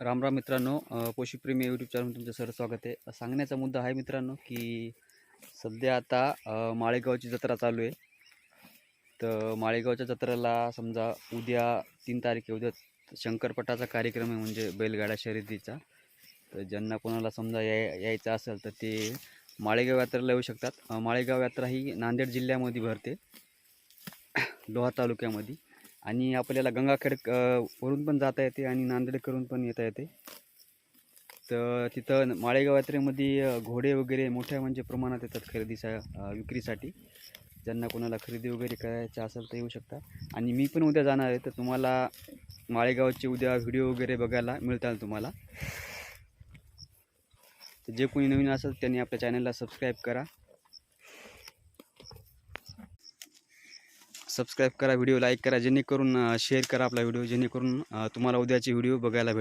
राम राम मित्रांनो अ, YouTube channel तुमचं सर स्वागत आहे. सांगण्याचा मुद्दा आहे मित्रांनो की सध्या आता माळेगावची जत्रा चालू आहे. तर माळेगावच्या जत्रेला समजा उद्या तीन तारीख उद्या शंकरपटाचा कार्यक्रम आहे म्हणजे बैलगाडा शर्यतीचा. तर ज्यांना कोणाला समजा याय यायचं असेल तर ते माळेगाव यात्रेला येऊ शकतात. माळेगाव यात्रा ही नांदेड जिल्ह्यामध्ये भरते. लोहा तालुक्यामध्ये. आणि आपल्याला गंगाखेड वरून पण जाता येते आणि नांदेडकडून पण येता येते. तर तिथं माळेगाव यात्रेमध्ये घोडे वगैरे मोठ्या म्हणजे प्रमाणात येतात खरेदीसा विक्रीसाठी. ज्यांना कोणाला खरेदी वगैरे करायचं असेल तर येऊ शकता. आणि मी पण उद्या जाणार आहे तर तुम्हाला माळेगावचे उद्या व्हिडिओ वगैरे बघायला मिळतात तुम्हाला. तर जे कोणी नवीन असेल त्यांनी आपल्या चॅनलला सबस्क्राईब करा. सबस्क्राईब करा व्हिडिओ लाईक करा जेणेकरून शेअर करा आपला व्हिडिओ जेणेकरून तुम्हाला उद्याचे व्हिडिओ बघायला भेट